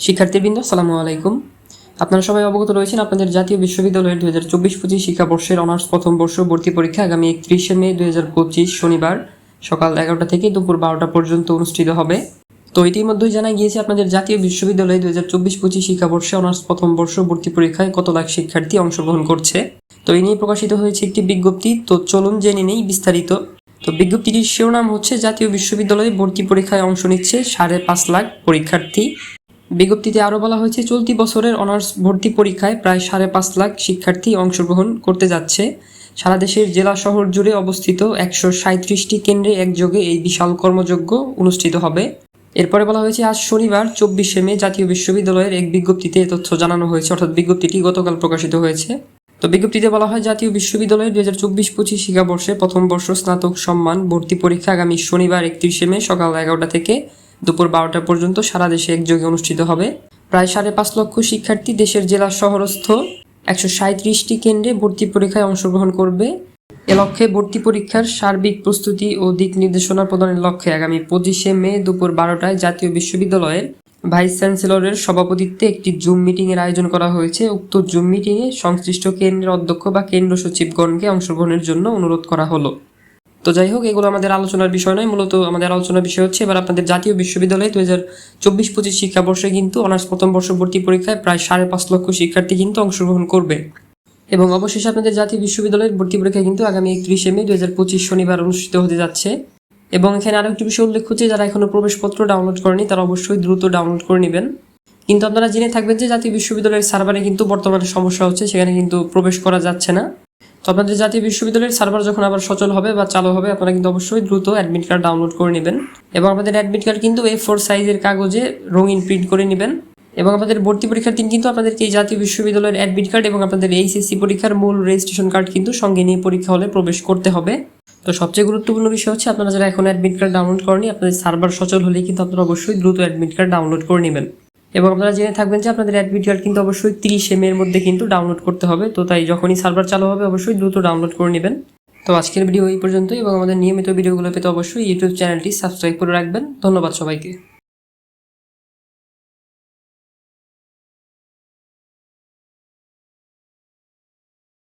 শিক্ষার্থীবৃন্দ সালামু আলাইকুম। আপনারা সবাই অবগত রয়েছেন, আপনাদের জাতীয় বিশ্ববিদ্যালয়ের দুই হাজার চব্বিশ পঁচিশ শিক্ষাবর্ষের অনার্স প্রথম বর্ষ ভর্তি পরীক্ষা আগামী একত্রিশে মে দুই হাজার পঁচিশ শনিবার সকাল এগারোটা থেকে দুপুর বারোটা পর্যন্ত অনুষ্ঠিত হবে। তো ইতিমধ্যেই জানা গিয়েছে, আপনাদের জাতীয় বিশ্ববিদ্যালয়ে দুই হাজার চব্বিশ পঁচিশ শিক্ষাবর্ষে অনার্স প্রথম বর্ষ ভর্তি পরীক্ষায় কত লাখ শিক্ষার্থী অংশগ্রহণ করছে? তো এই নিয়ে প্রকাশিত হয়েছে একটি বিজ্ঞপ্তি, তো চলুন জেনে নেই বিস্তারিত। তো বিজ্ঞপ্তিটির শিরোনাম হচ্ছে, জাতীয় বিশ্ববিদ্যালয়ে ভর্তি পরীক্ষায় অংশ নিচ্ছে সাড়ে পাঁচ লাখ পরীক্ষার্থী। বিজ্ঞপ্তিতে আরও বলা হয়েছে, চলতি বছরের অনার্স ভর্তি পরীক্ষায় প্রায় সাড়ে পাঁচ লাখ শিক্ষার্থী অংশগ্রহণ করতে যাচ্ছে। সারা দেশের জেলা শহর জুড়ে অবস্থিত একশো সাঁত্রিশটি কেন্দ্রে একযোগে এই বিশাল কর্মযজ্ঞ অনুষ্ঠিত হবে। এরপরে বলা হয়েছে, আজ শনিবার, চব্বিশে মে, জাতীয় বিশ্ববিদ্যালয়ের এক বিজ্ঞপ্তিতে এ তথ্য জানানো হয়েছে। অর্থাৎ বিজ্ঞপ্তিটি গতকাল প্রকাশিত হয়েছে। তো বিজ্ঞপ্তিতে বলা হয়, জাতীয় বিশ্ববিদ্যালয়ের দুই হাজার চব্বিশ পঁচিশ শিক্ষাবর্ষে প্রথম বর্ষ স্নাতক সম্মান ভর্তি পরীক্ষা আগামী শনিবার একত্রিশে মে সকাল এগারোটা থেকে দুপুর বারোটা পর্যন্ত সারা দেশে একযোগে অনুষ্ঠিত হবে। প্রায় সাড়ে পাঁচ লক্ষ শিক্ষার্থী দেশের জেলা শহরস্থ একশো সাঁত্রিশটি কেন্দ্রে ভর্তি পরীক্ষায় অংশগ্রহণ করবে। এ লক্ষ্যে ভর্তি পরীক্ষার সার্বিক প্রস্তুতি ও দিক নির্দেশনা প্রদানের লক্ষ্যে আগামী পঁচিশে মে দুপুর বারোটায় জাতীয় বিশ্ববিদ্যালয়ের ভাইস চ্যান্সেলরের সভাপতিত্বে একটি জুম মিটিং এর আয়োজন করা হয়েছে। উক্ত জুম মিটিংয়ে সংশ্লিষ্ট কেন্দ্রের অধ্যক্ষ বা কেন্দ্র সচিবগণকে অংশগ্রহণের জন্য অনুরোধ করা হলো। তো যাই হোক, এগুলো আমাদের আলোচনার বিষয় নয়, মূলত আমাদের আলোচনার বিষয় হচ্ছে, এবার আপনাদের জাতীয় বিশ্ববিদ্যালয়ে দু হাজার চব্বিশ পঁচিশ শিক্ষাবর্ষে কিন্তু অনার্স প্রথম বর্ষ ভর্তি পরীক্ষায় প্রায় সাড়ে পাঁচ লক্ষ শিক্ষার্থী কিন্তু অংশগ্রহণ করবে। এবং অবশেষে আপনাদের জাতীয় বিশ্ববিদ্যালয়ের ভর্তি পরীক্ষা কিন্তু আগামী একত্রিশে মে দু হাজার পঁচিশ শনিবার অনুষ্ঠিত হতে যাচ্ছে। এবং এখানে আরও একটি বিষয় উল্লেখ হচ্ছে, যারা এখনও প্রবেশপত্র ডাউনলোড করেনি, তারা অবশ্যই দ্রুত ডাউনলোড করে নেবেন। কিন্তু আপনারা জেনে থাকবেন যে জাতীয় বিশ্ববিদ্যালয়ের সার্ভারে কিন্তু বর্তমানে সমস্যা হচ্ছে, সেখানে কিন্তু প্রবেশ করা যাচ্ছে না। তো আপনাদের জাতীয় বিশ্ববিদ্যালয়ের সার্ভার যখন আবার সচল হবে বা চালু হবে, আপনারা কিন্তু অবশ্যই দ্রুত অ্যাডমিট কার্ড ডাউনলোড করে নেবেন। এবং আপনাদের অ্যাডমিট কার্ড কিন্তু এ ফোর সাইজের কাগজে রঙিন প্রিন্ট করে নেবেন। এবং আপনাদের ভর্তি পরীক্ষার দিন কিন্তু আপনাদেরকে এই জাতীয় বিশ্ববিদ্যালয়ের অ্যাডমিট কার্ড এবং আপনাদের এইচএসসি পরীক্ষার মূল রেজিস্ট্রেশন কার্ড কিন্তু সঙ্গে নিয়ে পরীক্ষা হলে প্রবেশ করতে হবে। তো সবচেয়ে গুরুত্বপূর্ণ বিষয় হচ্ছে, আপনারা যারা এখন অ্যাডমিট কার্ড ডাউনলোড করেনি আপনাদের সার্ভার সচল হলে কিন্তু আপনারা অবশ্যই দ্রুত অ্যাডমিট কার্ড ডাউনলোড করে নেবেন। এবং আপনারা জেনে থাকবেন যে আপনাদের অ্যাডমিট কার্ড কিন্তু অবশ্যই তিরিশ এম এর মধ্যে কিন্তু ডাউনলোড করতে হবে। তো তাই যখনই সার্ভার চালু হবে, অবশ্যই দ্রুত ডাউনলোড করে নেবেন। তো আজকের ভিডিও এই পর্যন্তই এবং আমাদের নিয়মিত ভিডিওগুলো পেতে অবশ্যই ইউটিউব চ্যানেলটি সাবস্ক্রাইব করে রাখবেন। ধন্যবাদ সবাইকে।